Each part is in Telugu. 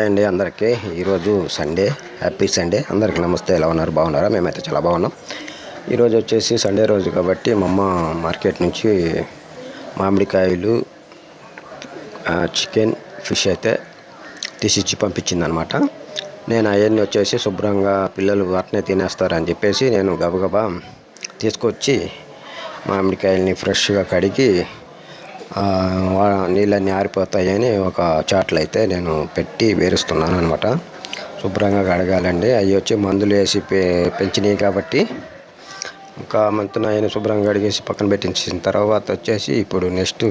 హాయ్ అండి అందరికీ. ఈరోజు సండే హ్యాపీ సండే. అందరికీ నమస్తే. ఎలా ఉన్నారు? బాగున్నారా? మేమైతే చాలా బాగున్నాం. ఈరోజు వచ్చేసి సండే రోజు కాబట్టి మా అమ్మ మార్కెట్ నుంచి మామిడికాయలు చికెన్ ఫిష్ అయితే తీసిచ్చి పంపించిందనమాట. నేను అవన్నీ వచ్చేసి శుభ్రంగా పిల్లలు వాటినే తినేస్తారని చెప్పేసి నేను గబగబా తీసుకొచ్చి మామిడికాయలని ఫ్రెష్గా కడిగి నీళ్ళన్నీ ఆరిపోతాయని ఒక చాట్లు అయితే నేను పెట్టి వేరుస్తున్నాను అనమాట శుభ్రంగా కడగాలండి. అవి వచ్చి మందులు వేసి పె పెంచినాయి కాబట్టి ఇంకా మంత్ ఆయన శుభ్రంగా కడిగేసి పక్కన పెట్టించిన తర్వాత వచ్చేసి ఇప్పుడు నెక్స్ట్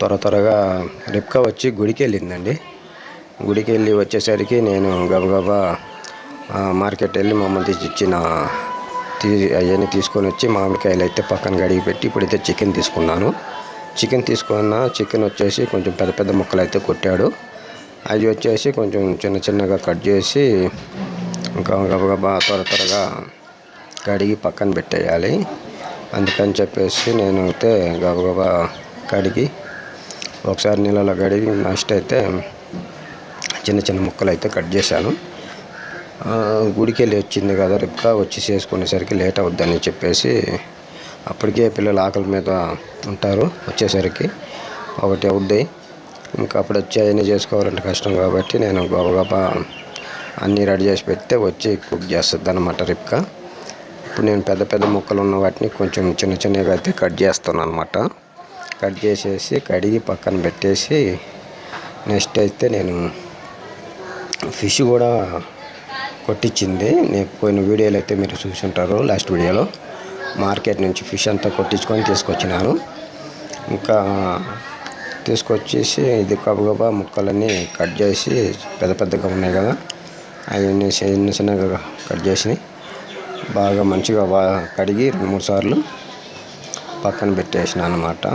త్వర త్వరగా రిప్కా వచ్చి గుడికి వెళ్ళిందండి గుడికి వెళ్ళి వచ్చేసరికి నేను గబగబా మార్కెట్ వెళ్ళి మమ్మల్ని తీసి ఇచ్చిన తీ అవన్నీ తీసుకొని వచ్చి మామిడికాయలు అయితే పక్కన గడిగి పెట్టి ఇప్పుడైతే చికెన్ తీసుకున్నాను. చికెన్ తీసుకున్న చికెన్ వచ్చేసి కొంచెం పెద్ద పెద్ద ముక్కలు అయితే కొట్టాడు. అవి వచ్చేసి కొంచెం చిన్న చిన్నగా కట్ చేసి ఇంకా గబగబా త్వర త్వరగా కడిగి పక్కన పెట్టేయాలి. అందుకని చెప్పేసి నేను అయితే గబగబా కడిగి ఒకసారి నీళ్ళలో కడిగి నెక్స్ట్ అయితే చిన్న చిన్న ముక్కలు అయితే కట్ చేశాను. గుడికి వెళ్ళి వచ్చింది కదా రిప్కా వచ్చి చేసుకునేసరికి లేట్ అవుద్దని చెప్పేసి అప్పటికే పిల్లలు ఆకలి మీద ఉంటారు వచ్చేసరికి. ఒకటి అవుద్ది. ఇంకా అప్పుడు వచ్చి అవన్నీ చేసుకోవాలంటే కష్టం కాబట్టి నేను గొప్ప గొప్ప అన్నీ రెడీ చేసి పెడితే వచ్చి కుక్ చేస్తుంది అనమాట రిప్కా. ఇప్పుడు నేను పెద్ద పెద్ద ముక్కలు ఉన్న వాటిని కొంచెం చిన్న చిన్నగా అయితే కట్ చేస్తాను అనమాట కట్ చేసేసి కడిగి పక్కన పెట్టేసి నెక్స్ట్ అయితే నేను ఫిష్ కూడా కొట్టించింది నేను పోయిన వీడియోలు అయితే మీరు చూసి ఉంటారు లాస్ట్ వీడియోలో. మార్కెట్ నుంచి ఫిష్ అంతా కొట్టించుకొని తీసుకొచ్చినాను. ఇంకా తీసుకొచ్చేసి ఇది గబగబా ముక్కలన్నీ కట్ చేసి పెద్ద పెద్దగా ఉన్నాయి కదా అవన్నీ చిన్న చిన్నగా కట్ చేసి బాగా మంచిగా బా కడిగి రెండు మూడు సార్లు పక్కన పెట్టేసిన అనమాట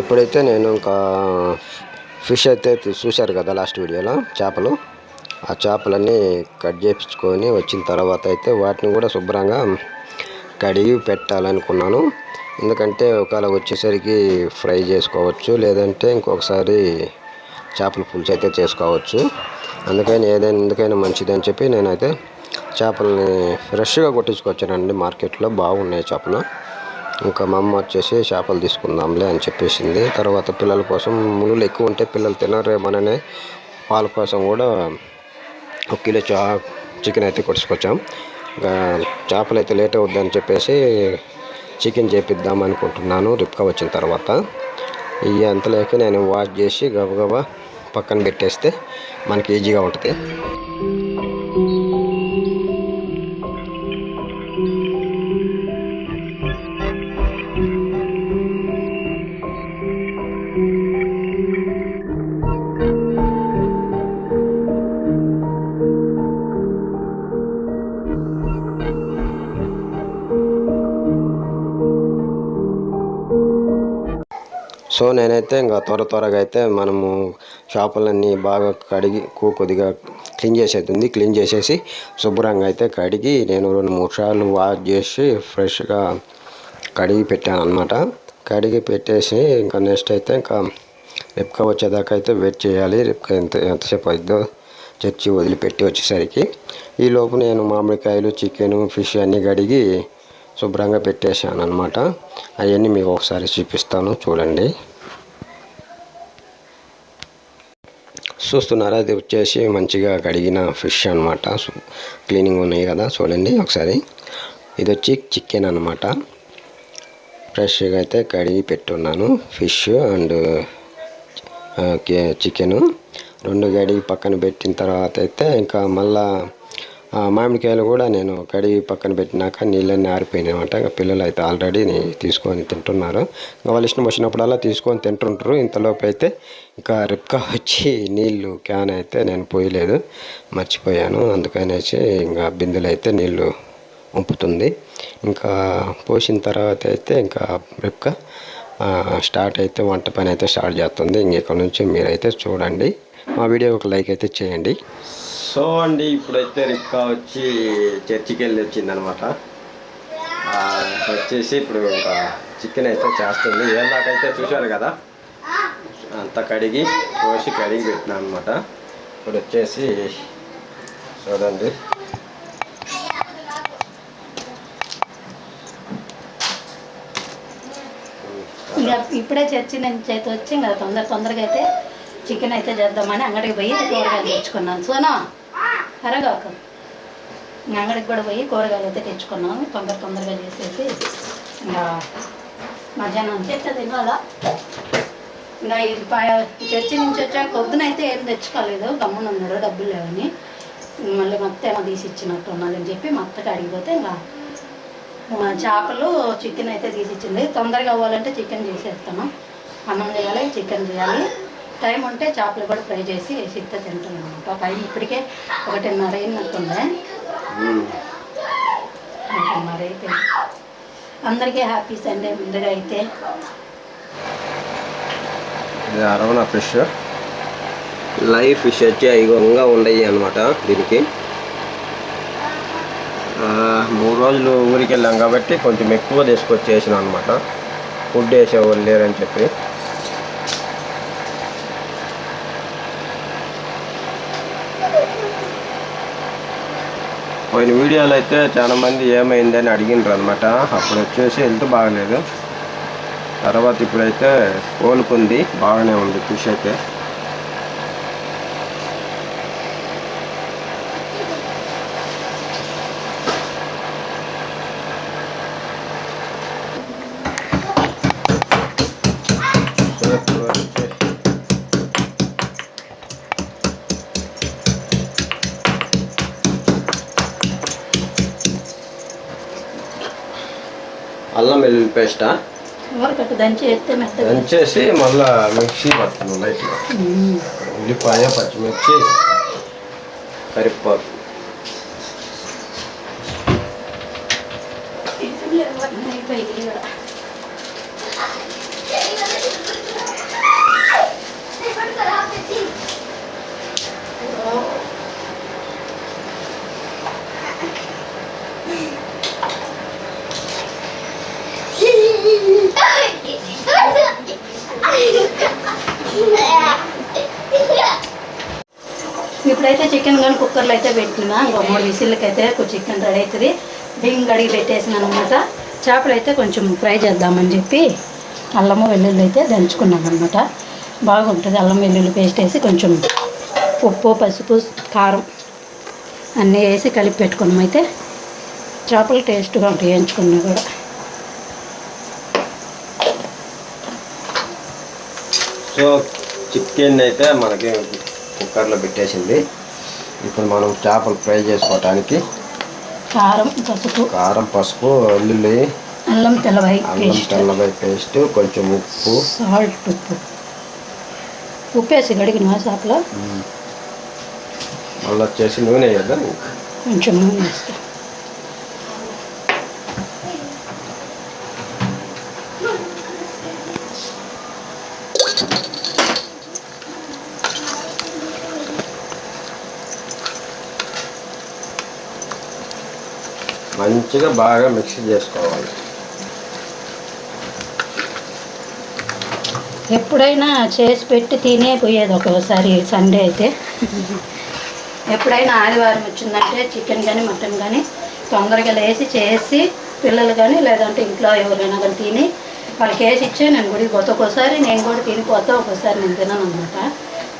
ఇప్పుడైతే నేను ఇంకా ఫిష్ అయితే చూశారు కదా లాస్ట్ వీడియోలో చేపలు. ఆ చేపలన్నీ కట్ చేయించుకొని వచ్చిన తర్వాత అయితే వాటిని కూడా శుభ్రంగా కడిగి పెట్టాలనుకున్నాను. ఎందుకంటే ఒకవేళ వచ్చేసరికి ఫ్రై చేసుకోవచ్చు లేదంటే ఇంకొకసారి చేపల పులుసు అయితే చేసుకోవచ్చు. అందుకని ఏదైనా ఎందుకైనా మంచిది అని చెప్పి నేనైతే చేపలని ఫ్రెష్గా కొట్టించుకొచ్చానండి. మార్కెట్లో బాగున్నాయి చేపలు. ఇంకా మా అమ్మ వచ్చేసి చేపలు తీసుకుందాంలే అని చెప్పేసింది. తర్వాత పిల్లల కోసం మునులు ఎక్కువ ఉంటే పిల్లలు తినరేమోననే పాల కోసం కూడా ఒక కిలో చా చికెన్ అయితే కొట్టుకొచ్చాం. చేపలు అయితే లేట్ అవుద్దని చెప్పేసి చికెన్ చేపిద్దాం అనుకుంటున్నాను. రిప్కా వచ్చిన తర్వాత. ఇవి అంతలేక నేను వాష్ చేసి గబగబా పక్కన పెట్టేస్తే మనకి ఈజీగా ఉంటుంది. సో నేనైతే ఇంకా త్వర త్వరగా అయితే మనము చేపలన్నీ బాగా కడిగి కూ- కొద్దిగా క్లీన్ చేసేది ఉంది క్లీన్ చేసేసి శుభ్రంగా అయితే కడిగి నేను రెండు మూడు సార్లు వాష్ చేసి ఫ్రెష్గా కడిగి పెట్టాను అనమాట కడిగి పెట్టేసి ఇంకా నెక్స్ట్ అయితే ఇంకా రిప్కా వచ్చేదాకా అయితే వెయిట్ చేయాలి. రిప్కా ఎంత ఎంతసేపు అవుతుందో చర్చి వదిలిపెట్టి వచ్చేసరికి. ఈ లోపు నేను మామిడికాయలు చికెను ఫిష్ అన్నీ కడిగి శుభ్రంగా పెట్టేశాను అనమాట అవన్నీ మీకు ఒకసారి చూపిస్తాను చూడండి. చూస్తున్నారా? అది వచ్చేసి మంచిగా కడిగిన ఫిష్ అనమాట క్లీనింగ్ ఉన్నాయి కదా చూడండి ఒకసారి. ఇది వచ్చి చికెన్ అనమాట ఫ్రెష్గా అయితే కడిగి పెట్టున్నాను ఫిష్ అండ్ చికెను. రెండు కడిగి పక్కన పెట్టిన తర్వాత అయితే ఇంకా మళ్ళా మామిడికాయలు కూడా నేను కడిగి పక్కన పెట్టినాక నీళ్ళన్నీ ఆరిపోయినాయి అనమాట ఇంకా పిల్లలు అయితే ఆల్రెడీ తీసుకొని తింటున్నారు. ఇంకా వాళ్ళు ఇష్టం వచ్చినప్పుడల్లా తీసుకొని తింటుంటారు. ఇంతలోపు అయితే ఇంకా రిప్కా వచ్చి నీళ్ళు క్యాన్ అయితే నేను పోయలేదు. మర్చిపోయాను. అందుకనేసి ఇంకా బిందెలు అయితే నీళ్ళు ఉంపుతుంది. ఇంకా పోసిన తర్వాత అయితే ఇంకా రిప్కా స్టార్ట్ అయితే వంట పని అయితే స్టార్ట్ చేస్తుంది. ఇంకెక్కడ నుంచి మీరైతే చూడండి. మా వీడియో ఒక లైక్ అయితే చేయండి. సో అండి ఇప్పుడైతే రిక్కా వచ్చి చర్చికి వెళ్ళి వచ్చింది అనమాట వచ్చేసి ఇప్పుడు ఇంకా చికెన్ అయితే చేస్తుంది. ఏం చూశారు కదా? అంత కడిగి కోసి కడిగి పెట్టినా అనమాట ఇప్పుడు వచ్చేసి చూడండి. ఇప్పుడే చర్చి నుంచి అయితే వచ్చి కదా తొందర తొందరగా అయితే చికెన్ అయితే చేద్దామని అంగడికి పోయి కూరగాయలు తెచ్చుకున్నాను. సోనా? అరగాక అంగడికి కూడా పోయి కూరగాయలు అయితే తెచ్చుకున్నాము తొందర తొందరగా చేసేసి ఇంకా మధ్యాహ్నం చేస్తే తినాలా? ఇంకా ఇది చర్చి నుంచి వచ్చాక పొద్దున అయితే ఏం తెచ్చుకోలేదు. గమ్మున ఉన్నారు డబ్బులు లేవని. మళ్ళీ మొత్తం ఏమో తీసి ఇచ్చినట్టు ఉన్నదని చెప్పి మా అత్తకి అడిగిపోతే ఇంకా చేపలు చికెన్ అయితే తీసిచ్చింది తొందరగా అవ్వాలంటే చికెన్ చేసేస్తాను. అన్నం చేయాలి చికెన్ చేయాలి. టైం ఉంటే చేపలు కూడా ఫ్రై చేసి సిద్ధ తింటున్నాను. అనమాట టైం ఇప్పటికే ఒకటిన్నర అయినట్టుందే ఒకటిన్నర అయితే. అందరికీ హ్యాపీ సండే ముందుగా అయితే. ఇది అరవణ ఫిష్ లైవ్ ఫిష్ వచ్చి ఐగంగా ఉండయి అనమాట దీనికి. మూడు రోజులు ఊరికి వెళ్ళాం కాబట్టి కొంచెం ఎక్కువ తీసుకొచ్చి అనమాట ఫుడ్ వేసేవాళ్ళు లేరని చెప్పి పోయిన వీడియోలో అయితే చాలా మంది ఏమైందని అడిగినారు అనమాట అప్పుడు వచ్చేసి హెల్త్ బాగలేదు. తర్వాత ఇప్పుడైతే కోలుకుంది బాగానే ఉంది ఫిష్ అయితే. పేస్టా దంచేసి మళ్ళా మిక్సీ పడుతుంది లైట్గా ఉమ్. ఉల్లిపాయ పచ్చిమిర్చి కరివేపాకు అయిపోయింది కూడా. ఇప్పుడైతే చికెన్ కానీ కుక్కర్లో అయితే పెట్టినా. ఇంకో మూడు విసిల్లకి అయితే చికెన్ రెడీ అవుతుంది. బియ్యం కడిగి పెట్టేసినాను అనమాట చేపలు అయితే కొంచెం ఫ్రై చేద్దామని చెప్పి అల్లము వెల్లుల్లి అయితే దంచుకున్నాను అనమాట బాగుంటుంది. అల్లం వెల్లుల్లి పేస్ట్ వేసి కొంచెం ఉప్పు పసుపు కారం అన్నీ వేసి కలిపి పెట్టుకున్నాం. అయితే చేపలు టేస్ట్గా ఉంటాయి. వేయించుకున్నా కూడా. సో చికెన్ అయితే మనకి కుక్కర్లో పెట్టేసింది. ఇప్పుడు మనం చేపలు ఫ్రై చేసుకోవటానికి కారం పసుపు. కారం పసుపు వెల్లుల్లి అల్లం తెల్లవాయి అల్లం పేస్ట్. తెల్లబాయి పేస్ట్ కొంచెం ఉప్పు. సాల్ట్ ఉప్పు. ఉప్పు వేసి కడిగిన చేపలో మళ్ళీ వచ్చేసి నూనె వేద్దాం కొంచెం నూనె వేస్తా. మంచిగా బాగా మిక్స్ చేసుకోవాలి. ఎప్పుడైనా చేసి పెట్టి తినే పోయేది ఒక్కోసారి సండే అయితే. ఎప్పుడైనా ఆదివారం వచ్చిందంటే చికెన్ కానీ మటన్ కానీ తొందరగా లేచి చేసి పిల్లలు కానీ లేదంటే ఇంట్లో ఎవరైనా కానీ తిని వాళ్ళకి వేసి ఇచ్చే నేను గుడికి పోతా. ఒక్కోసారి నేను కూడా తినిపోతా ఒక్కోసారి నేను తినను అనమాట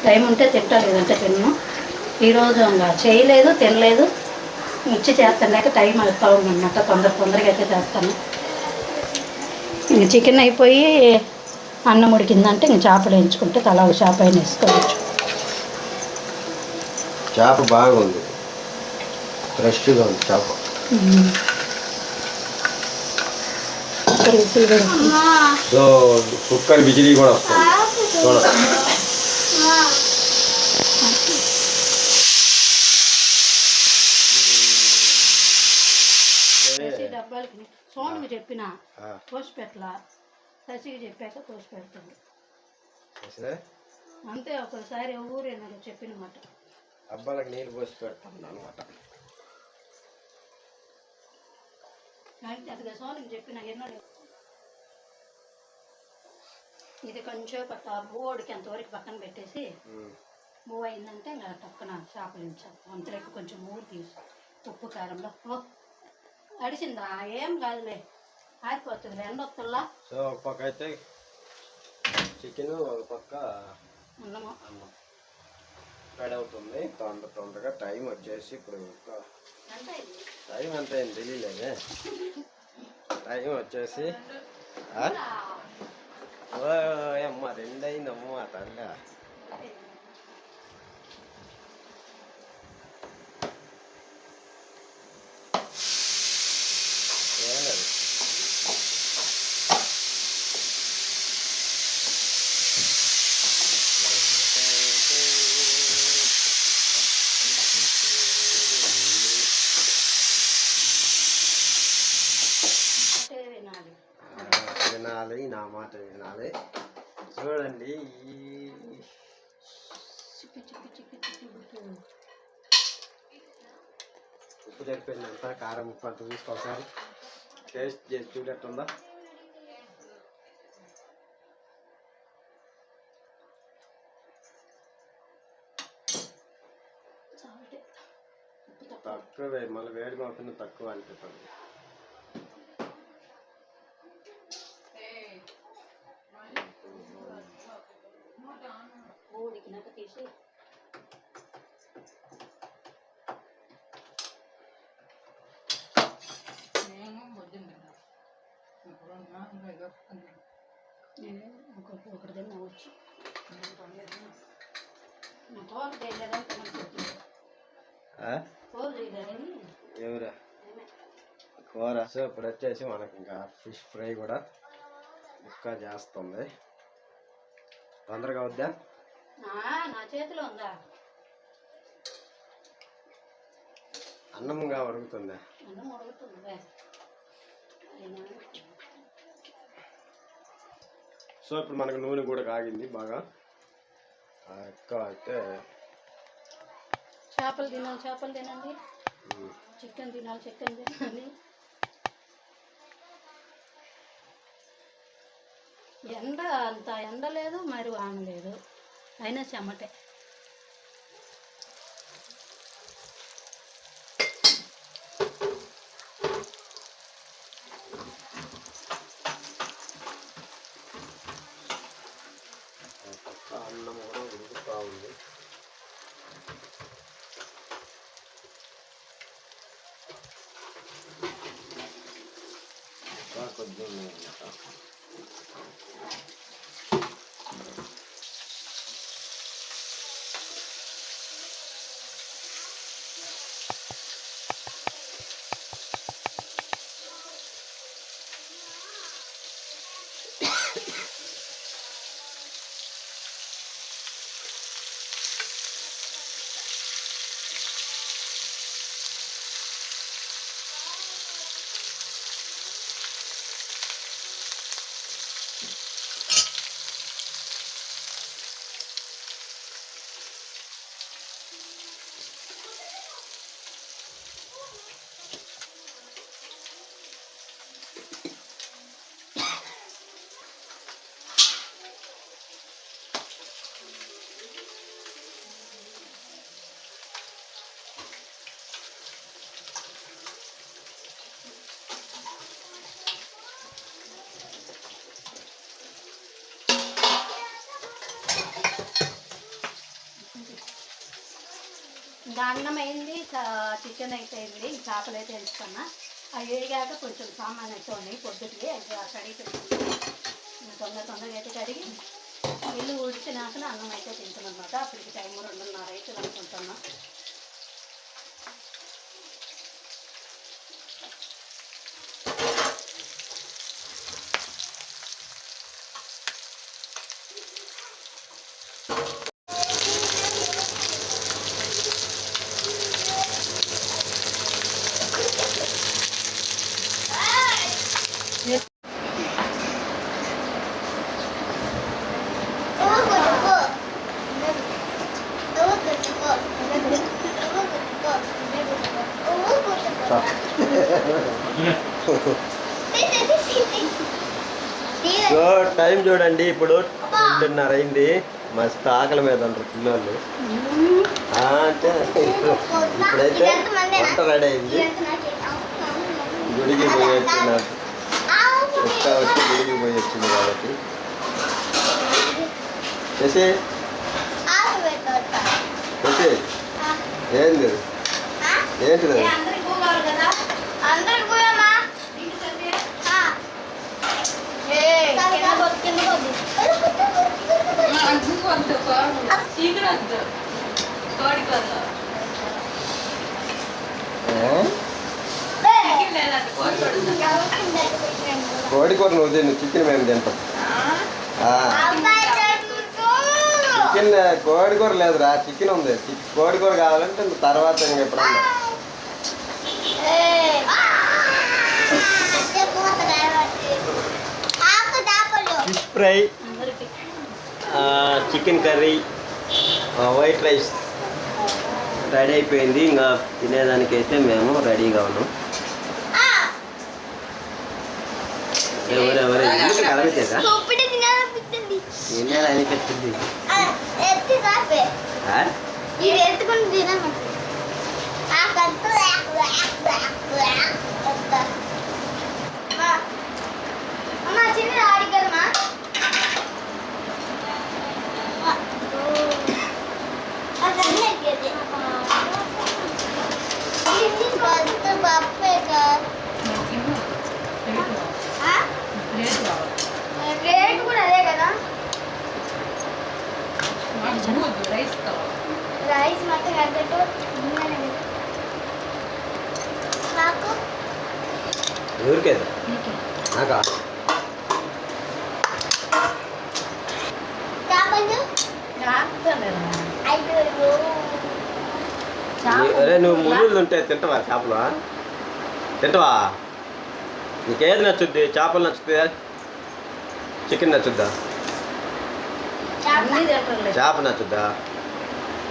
టైం ఉంటే తింటా లేదంటే తిన్ను. ఈరోజు చేయలేదు తినలేదు. ఇచ్చి చేస్తాను టైం అవుతా ఉందన్నమాట. తొందర తొందరగా అయితే చేస్తాను. ఇంక చికెన్ అయిపోయి అన్నం ఉడికిందంటే ఇంక చేపలు వేయించుకుంటే తలా ఒక చేప అయినా వేసుకోవచ్చు. చేప బాగుంది. ఫ్రెష్గా ఉంది చేప. కుక్కర్ బిజిలీ కూడా వస్తుంది చూడండి శశి డబ్బాలకి సోనుకు చెప్పిన కోసి పెట్టలా? శశికి చెప్పాక కోసి పెడుతుంది సరే. అంతే ఒకసారి ఊరేనా చెప్పిన మాట. అబ్బాలకు నీళ్ళు పోసి పెడతాను అనమాట అదిగా సోనుకి చెప్పిన ఎన్నో ఇది కొంచెం పట్ట బోర్డుకి అంతవరకు పక్కన పెట్టేసి మూవ్ అయిందంటే ఇంకా టక్కున చేపలు అంతలోకి కొంచెం మూడు తీసు ఉప్పు కారంలో అడిచిందా ఏం కాదులే. ఆరిపోతుంది ఎండ వస్తుందా సో ఒక పక్క అయితే చికెన్ ఒక పక్క అన్నము. అన్నం. రెడీ అవుతుంది. తొందర తొందరగా టైం వచ్చేసి ఇప్పుడు టైం ఎంత అయింది తెలియలేదే. టైం వచ్చేసి? ఓ అమ్మ రెండు అయింది అమ్మ తల్లి ఏం లేదు అంటే వినాలి వినాలి నా మాట వినాలి చూడండి ఈ ఉప్పు. సరిపోయిందంత కారం ఉప్పు అంత తీసుకోసారి టేస్ట్ చేసి చూడట్టుందా? తక్కువ. మళ్ళీ వేడి మాకుండా తక్కువ అనిపిస్తుంది. నేను ఇంకొక ఒకటి తోలు చేయలేదని? తోలు చేయలేదని ఎవరా? కూర. సో ఇప్పుడు వచ్చేసి మనకి ఇంకా ఫిష్ ఫ్రై కూడా ముక్క చేస్తుంది. తొందరగా వద్దా నా చేతిలో ఉందా? అన్నంగా ఉడుకుతుందా? అన్నం ఉడుకుతుంది? సో ఇప్పుడు మనకు నూనె కూడా కాగింది బాగా. ఎక్కువ అయితే చేపలు తినాలి చేపలు తినండి. చికెన్ తినాలి చికెన్ తినండి ఎండ అంత ఎండ లేదు మరి వాన లేదు. అయినా చెమటే ఆ పక్క అన్నం కూడా ఉడుకుతూ ఉంది ఇంకా కొద్దిగా ఉన్నాయన్నమాట ఇంకా అన్నం అయింది చికెన్ అయితే అయింది చేపలు అయితే ఎంచుకున్నా అవి వేగాక కొంచెం సామాన్ అయితే ఉన్నాయి పొద్దుకి అది ఆ కడిగి తొందర తొందరగా అయితే కడిగి ఇల్లు ఉడిచినాక అన్నం అయితే తింటున్నాం అనమాట అప్పటికి టైం రెండున్నర అయితే అనుకుంటున్నాం. చూడండి ఇప్పుడు రెండున్నర అయింది మస్తు ఆకలి మీద ఉంటారు పిల్లలు అంటే ఇప్పుడైతే వంట రెడీ అయింది. గుడికి పోయి వచ్చినారు కుక్క వచ్చి గుడికి పోయి వచ్చింది కాబట్టి చేసి చేసి ఏంది? కావాలి కదా అందరికి పోయామా ఇంటి సర్ది కింద కొద్ది ఏ? కోడి కూర నువ్వు తిను చికెన్ మేము తింటాం చికెన్ కోడి కూర లేదురా చికెన్ ఉంది. చి- కోడి కూర కావాలంటే తర్వాత ఇంకెప్పుడన్నా ఎప్పుడన్నా fish fry chicken curry white rice ready అయిపోయింది. ఇంకా తినేదానికి అయితే మేము రెడీగా ఉన్నాం. ఎవరెవరు కలవచ్చేదా తినేది అనిపించింది ఆ? ఇది ఎత్తుకుని రేట్ కూడా అదే కదా రైస్ మొత్తం కట్టట్టు నాకు? ఎవరికేదా నాకా అరే నువ్వు ముందు ఉంటే తింటావా చేపలు? తింటావా? నీకేది నచ్చుద్ది? చేపలు నచ్చుతుందా చికెన్ నచ్చుద్దా? చేప నచ్చుద్దా?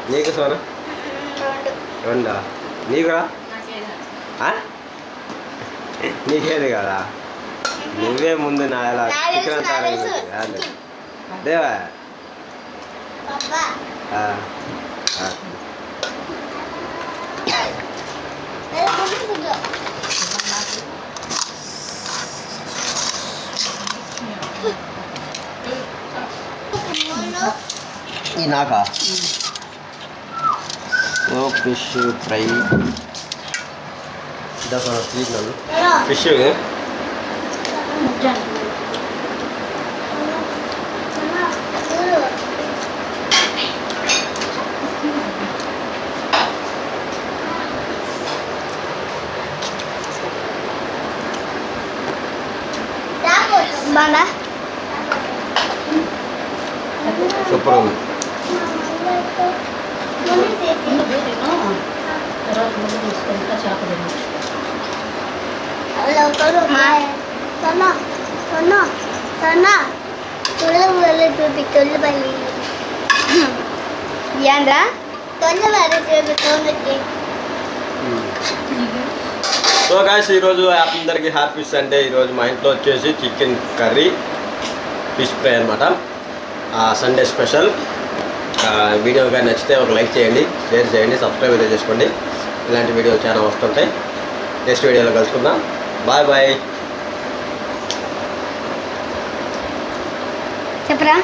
నీకు సోనా? రెండు. నీకురా? నీకేది కదా? నువ్వే ముందు నా ఎలా చికెన్. అంతా దేవా ఆ, ఆ. ఈ నాకా ఓ ఫిష్ ఫ్రై ఇదా స్వీట్ నన్ను ఫిష్ బాగా సూపర్ ఉంది ముందు తిను తర్వాత ముందు తీసుకుంటా సో గాయస్ ఈరోజు అందరికీ హ్యాపీ సండే ఈరోజు మా ఇంట్లో వచ్చేసి చికెన్ కర్రీ ఫిష్ ఫ్రై అనమాట సండే స్పెషల్ వీడియో కానీ నచ్చితే ఒక లైక్ చేయండి షేర్ చేయండి సబ్స్క్రైబ్ అయితే చేసుకోండి. ఇలాంటి వీడియోలు చాలా వస్తుంటాయి నెక్స్ట్ వీడియోలో కలుసుకుందాం. బాయ్ బాయ్ చెప్పరా?